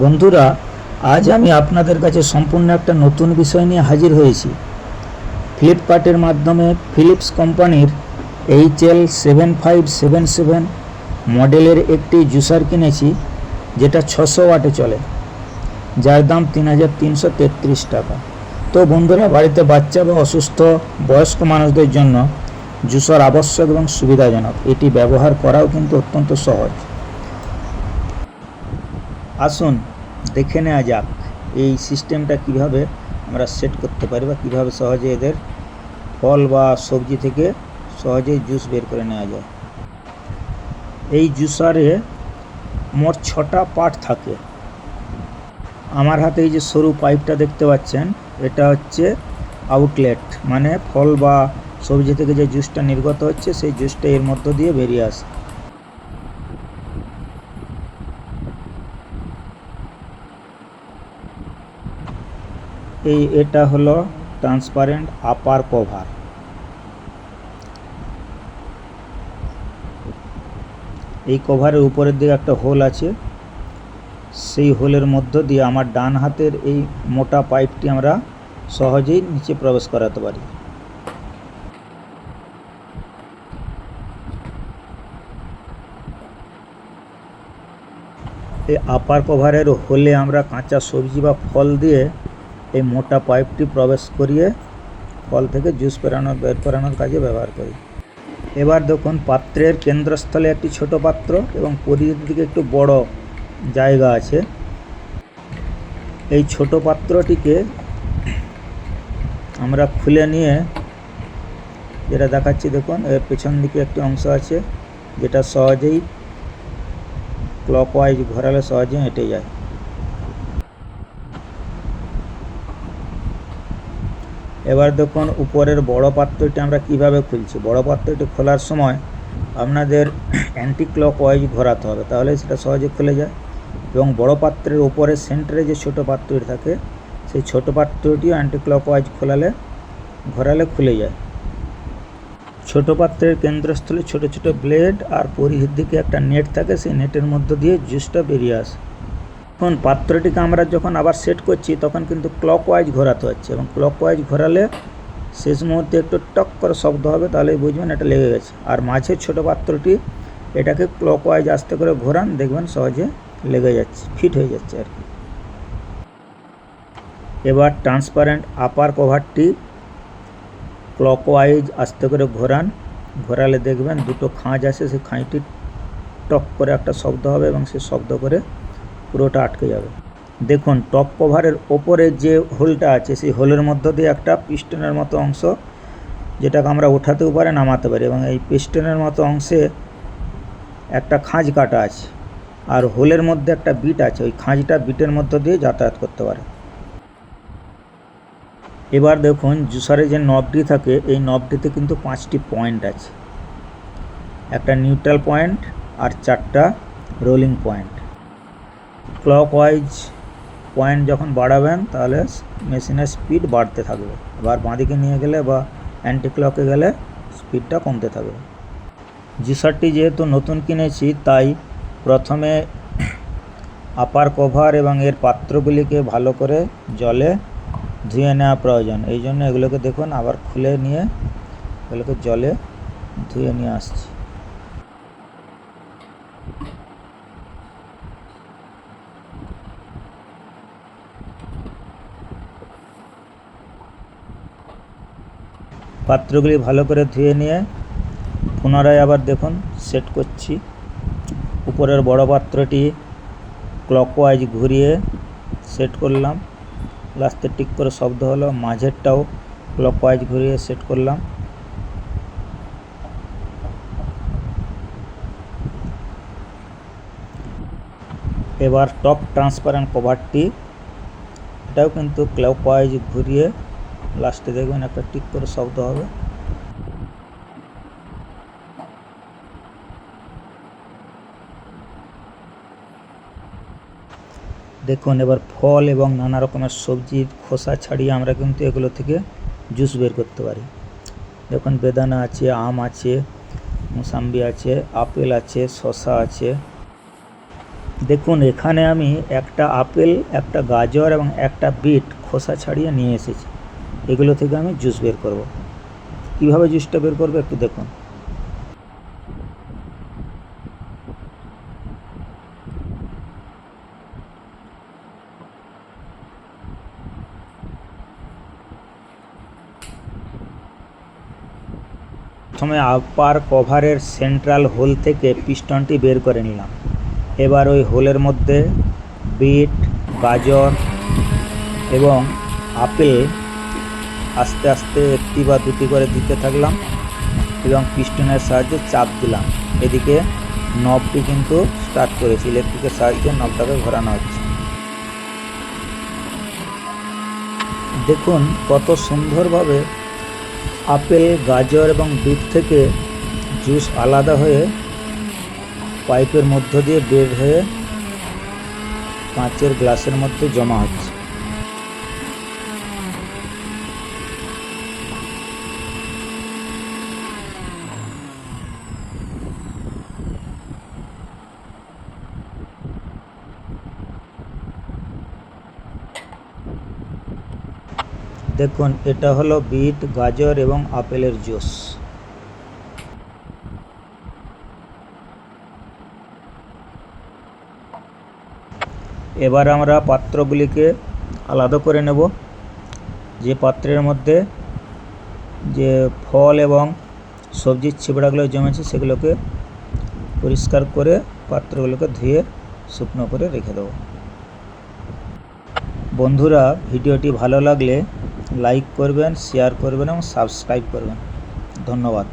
বন্ধুরা, আজ আমি আপনাদের কাছে সম্পূর্ণ একটা নতুন বিষয় নিয়ে হাজির হয়েছি। ফ্লিপকার্টের মাধ্যমে ফিলিপস কোম্পানির H L seven five seven seven মডেলের একটি জুসার কিনেছি, যেটা ছশো ওয়াটে চলে, যার দাম তিন হাজার তিনশো তেত্রিশ টাকা। তো বন্ধুরা, বাড়িতে বাচ্চা বা অসুস্থ, বয়স্ক মানুষদের জন্য জুসার আবশ্যক এবং সুবিধাজনক, এটি ব্যবহার করাও কিন্তু অত্যন্ত সহজ। আসুন, দেখে নেওয়া যাক এই সিস্টেমটা কীভাবে আমরা সেট করতে পারি বা কীভাবে সহজে এদের ফল বা সবজি থেকে সহজেই জুস বের করে নেওয়া যায়। এই জুসারে মোট ছটা পার্ট থাকে। আমার হাতে এই যে সরু পাইপটা দেখতে পাচ্ছেন, এটা হচ্ছে আউটলেট মানে ফল বা সবজি থেকে যে জুসটা নির্গত হচ্ছে, সেই জুসটা এর মধ্য দিয়ে বেরিয়ে আসে। এই এটা হলো ট্রান্সপারেন্ট আপার কভার এই কভারের উপরের দিকে একটা হোল আছে। সেই হোলের মধ্য দিয়ে আমার ডান হাতের এই মোটা পাইপটি আমরা সহজেই নিচে প্রবেশ করাতে পারি। এই আপার কভারের হোলে আমরা কাঁচা সবজি বা ফল দিয়ে এই মোটা পাইপটি প্রবেশ করিয়ে ফল থেকে জুস বেরানোর বের করানোর কাজে ব্যবহার করি। এবার দেখুন, পাত্রের কেন্দ্রস্থলে একটি ছোট পাত্র এবং পরিধির দিকে একটু বড় জায়গা আছে। এই ছোট পাত্রটিকে আমরা খুলে নিয়ে যেটা দেখাচ্ছি, দেখুন, এর পেছন দিকে একটি অংশ আছে, যেটা সহজেই ক্লকওয়াইজ ঘোরালে সহজে হেঁটে যায়। এবার দেখুন উপরের বড় পাত্রটি আমরা কীভাবে খুলছি। বড় পাত্রটি খোলার সময় আপনাদের অ্যান্টি ক্লক ওয়াইজ ঘোরাতে হবে, তাহলে সেটা সহজে খুলে যায়। এবং বড় পাত্রের উপরে সেন্টারে যে ছোট পাত্রটি থাকে, সেই ছোট পাত্রটিও অ্যান্টি ক্লক ওয়াইজ খোলালে, ঘোরালে খুলে যায়। ছোট পাত্রের কেন্দ্রস্থলে ছোট ছোট ব্লেড আর পরিধির দিকে একটা নেট থাকে, সেই নেটের মধ্য দিয়ে জুসটা বেরিয়ে আসে। এখন পাত্রটিকে আমরা যখন আবার সেট করছি, তখন কিন্তু ক্লক ওয়াইজ ঘোরাতে হচ্ছে এবং ক্লক ওয়াইজ ঘোরালে শেষ মুহূর্তে একটু টক করে শব্দ হবে, তাহলেই বুঝবেন এটা লেগে গেছে। আর মাছের ছোট পাত্রটি এটাকে ক্লক ওয়াইজ আস্তে করে ঘোরান, দেখবেন সহজে লেগে যাচ্ছে ফিট হয়ে যাচ্ছে আর কি। এবার ট্রান্সপারেন্ট আপার কভারটি ক্লকওয়াইজ আস্তে করে ঘোরান, ঘোরালে দেখবেন দুটো খাঁজ আছে সেই খাঁজটি টক করে একটা শব্দ হবে এবং সে শব্দ করে পুরোটা আটকে যাবে। দেখুন টপ কভারের ওপরে যে হোলটা আছে, সেই হোলের মধ্য দিয়ে একটা পিস্টনের মতো অংশ, যেটাকে আমরা ওঠাতেও পারে, নামাতে পারি এবং এই পিস্টনের মতো অংশে একটা খাঁজ কাটা আছে আর হোলের মধ্যে একটা বিট আছে, ওই খাঁজটা বিটের মধ্য দিয়ে যাতায়াত করতে পারে। এবার দেখুন জুসারে যে নবটি থাকে, এই নবটিতে কিন্তু পাঁচটি পয়েন্ট আছে। একটা নিউট্রাল পয়েন্ট আর চারটা rolling point clockwise point যখন বাড়াবেন, তাহলে মেশিনের স্পিড বাড়তে থাকবে। আবার বাঁদিকে নিয়ে গেলে বা অ্যান্টি ক্লকে গেলে স্পিডটা কমতে থাকবে। জুসারটি যেহেতু নতুন কিনেছি, তাই প্রথমে আপার কভার এবং এর পাত্রগুলিকে ভালো করে জলে ধুয়ে নেওয়া প্রয়োজন। এই জন্য এগুলোকে দেখুন, আবার খুলে নিয়ে এগুলোকে জলে ধুয়ে নিয়ে আসছি। পাত্রগুলি ভালো করে ধুয়ে নিয়ে পুনরায় আবার দেখুন সেট করছি। উপরের বড় পাত্রটি ক্লকওয়াইজ ঘুরিয়ে সেট করলাম। লাস্টে টিক করে শব্দ হলো, মাঝেরটাও ক্লকওয়াইজ ঘুরিয়ে সেট করলাম। এবার টপ ট্রান্সপারেন্ট কভারটি এটাও কিন্তু ক্লকওয়াইজ ঘুরিয়ে লাস্টে দেখবেন একটা টিক করে শব্দ হবে। দেখুন, এবার ফল এবং নানা রকমের সবজির খোসা ছাড়িয়ে আমরা কিন্তু এগুলো থেকে জুস বের করতে পারি। দেখুন, বেদানা আছে, আম আছে, মুসাম্বি আছে, আপেল আছে, শসা আছে। দেখুন, এখানে আমি একটা আপেল, একটা গাজর এবং একটা বিট খোসা ছাড়িয়ে নিয়ে এসেছি। এগুলো থেকে আমি জুস বের করব। কীভাবে জুসটা বের করব একটু দেখুন। প্রথমে আপার কভারের সেন্ট্রাল হোল থেকে পিস্টনটি বের করে নিলাম। এবার ওই হোলের মধ্যে বিট গাজর এবং আপেল আস্তে আস্তে একটি বা দুটি করে দিতে থাকলাম এবং পিস্টনের সাহায্যে চাপ দিলাম। এদিকে নবটি কিন্তু স্টার্ট করেছি ইলেকট্রিকের সাহায্যে নবটাকে ঘোরানো হচ্ছে। দেখুন কত সুন্দরভাবে আপেল, গাজর এবং বিট থেকে জুস আলাদা হয়ে পাইপের মধ্য দিয়ে বের হয়ে কাঁচের গ্লাসের মধ্যে জমা হচ্ছে। দেখুন, এটা হলো বিট, গাজর এবং আপেলের জুস। এবার আমরা পাত্রগুলিকে আলাদা করে নেব। যে পাত্রের মধ্যে যে ফল এবং সবজির ছিবড়াগুলো জমেছে, সেগুলোকে পরিষ্কার করে পাত্রগুলোকে ধুয়ে শুকনো করে রেখে দেবো। বন্ধুরা, ভিডিওটি ভালো লাগলে লাইক করবেন শেয়ার করবেন এবং সাবস্ক্রাইব করবেন। ধন্যবাদ।